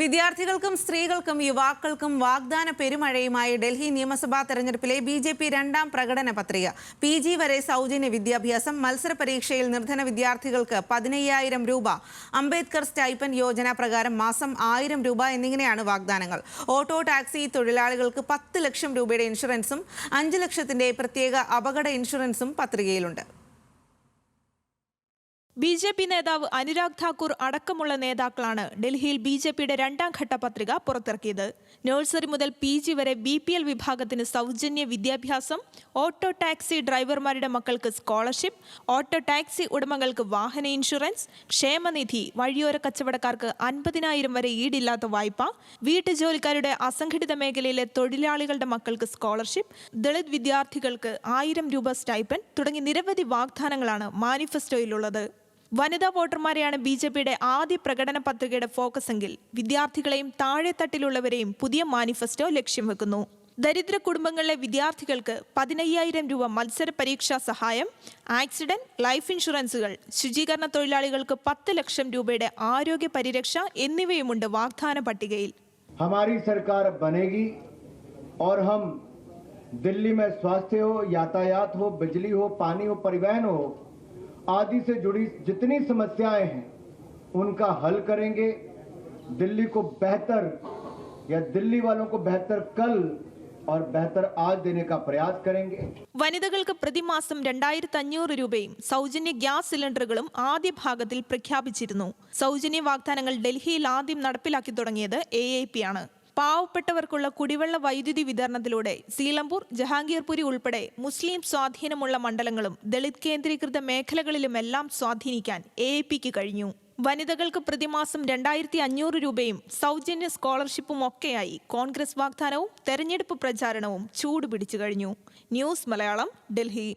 വിദ്യാർത്ഥികൾക്കും സ്ത്രീകൾക്കും യുവാക്കൾക്കും വാഗ്ദാന പെരുമഴയുമായി ഡൽഹി നിയമസഭാ തെരഞ്ഞെടുപ്പിലെ ബി ജെ പി രണ്ടാം പ്രകടന പത്രിക. പി ജി വരെ സൗജന്യ വിദ്യാഭ്യാസം മത്സര പരീക്ഷയിൽ നിർധന വിദ്യാർത്ഥികൾക്ക് പതിനയ്യായിരം രൂപ അംബേദ്കർ സ്റ്റൈപ്പൻ യോജന പ്രകാരം മാസം ആയിരം രൂപ എന്നിങ്ങനെയാണ് വാഗ്ദാനങ്ങൾ. ഓട്ടോ ടാക്സി തൊഴിലാളികൾക്ക് പത്ത് ലക്ഷം രൂപയുടെ ഇൻഷുറൻസും അഞ്ച് ലക്ഷത്തിന്റെ പ്രത്യേക അപകട ഇൻഷുറൻസും പത്രികയിലുണ്ട്. ബി ജെ പി നേതാവ് അനുരാഗ് ഠാക്കൂർ അടക്കമുള്ള നേതാക്കളാണ് ഡൽഹിയിൽ ബി ജെ പിയുടെ രണ്ടാം ഘട്ട പത്രിക പുറത്തിറക്കിയത്. നഴ്സറി മുതൽ പി ജി വരെ ബി പി എൽ വിഭാഗത്തിന് സൗജന്യ വിദ്യാഭ്യാസം ഓട്ടോ ടാക്സി ഡ്രൈവർമാരുടെ മക്കൾക്ക് സ്കോളർഷിപ്പ് ഓട്ടോ ടാക്സി ഉടമകൾക്ക് വാഹന ഇൻഷുറൻസ് ക്ഷേമനിധി വഴിയോര കച്ചവടക്കാർക്ക് അൻപതിനായിരം വരെ ഈടില്ലാത്ത വായ്പ വീട്ടുജോലിക്കാരുടെ അസംഘടിത മേഖലയിലെ തൊഴിലാളികളുടെ മക്കൾക്ക് സ്കോളർഷിപ്പ് ദളിത് വിദ്യാർത്ഥികൾക്ക് ആയിരം രൂപ സ്റ്റൈപ്പൻ തുടങ്ങി നിരവധി വാഗ്ദാനങ്ങളാണ് മാനിഫെസ്റ്റോയിലുള്ളത്. വനിതാ വോട്ടർമാരെയാണ് ബി ജെ പിയുടെ ആദ്യ പ്രകടന പത്രികയുടെ ഫോക്കസ് എങ്കിൽ വിദ്യാർത്ഥികളെയും താഴെത്തട്ടിലുള്ളവരെയും പുതിയ മാനിഫെസ്റ്റോ ലക്ഷ്യം വെക്കുന്നു ദരിദ്ര കുടുംബങ്ങളിലെ വിദ്യാർത്ഥികൾക്ക് പതിനയ്യായിരം രൂപ മത്സര പരീക്ഷാ സഹായം ആക്സിഡന്റ് ലൈഫ് ഇൻഷുറൻസുകൾ ശുചീകരണ തൊഴിലാളികൾക്ക് പത്ത് ലക്ഷം രൂപയുടെ ആരോഗ്യ പരിരക്ഷ എന്നിവയുമുണ്ട് വാഗ്ദാന പട്ടികയിൽ हमारी सरकार बनेगी और हम दिल्ली में स्वास्थ्य हो यातायात हो बिजली हो पानी हो परिवहन हो आदि से जुड़ी जितनी समस्याएं हैं उनका हल करेंगे दिल्ली को बेहतर या दिल्ली वालों को बेहतर कल और बेहतर आज देने का प्रयास करेंगे വനിതകൾക്ക് പ്രതിമാസം രണ്ടായിരത്തി അഞ്ഞൂറ് രൂപയും സൗജന്യ ഗ്യാസ് സിലിണ്ടറുകളും ആദ്യ ഭാഗത്തിൽ പ്രഖ്യാപിച്ചിരുന്നു സൗജന്യ വാഗ്ദാനങ്ങൾ ഡൽഹിയിൽ ആദ്യം നടപ്പിലാക്കി തുടങ്ങിയത് എ എ പി ആണ് പാവപ്പെട്ടവർക്കുള്ള കുടിവെള്ള വൈദ്യുതി വിതരണത്തിലൂടെ സീലംപൂർ ജഹാംഗീർപുരി ഉൾപ്പെടെ മുസ്ലിം സ്വാധീനമുള്ള മണ്ഡലങ്ങളും ദളിത് കേന്ദ്രീകൃത മേഖലകളിലുമെല്ലാം സ്വാധീനിക്കാൻ എ പിക്ക് കഴിഞ്ഞു. വനിതകൾക്ക് പ്രതിമാസം രണ്ടായിരത്തി അഞ്ഞൂറ് രൂപയും സൗജന്യ സ്കോളർഷിപ്പും ഒക്കെയായി കോൺഗ്രസ് വാഗ്ദാനവും തെരഞ്ഞെടുപ്പ് പ്രചാരണവും ചൂടുപിടിച്ചു കഴിഞ്ഞു. ന്യൂസ് മലയാളം ഡൽഹി.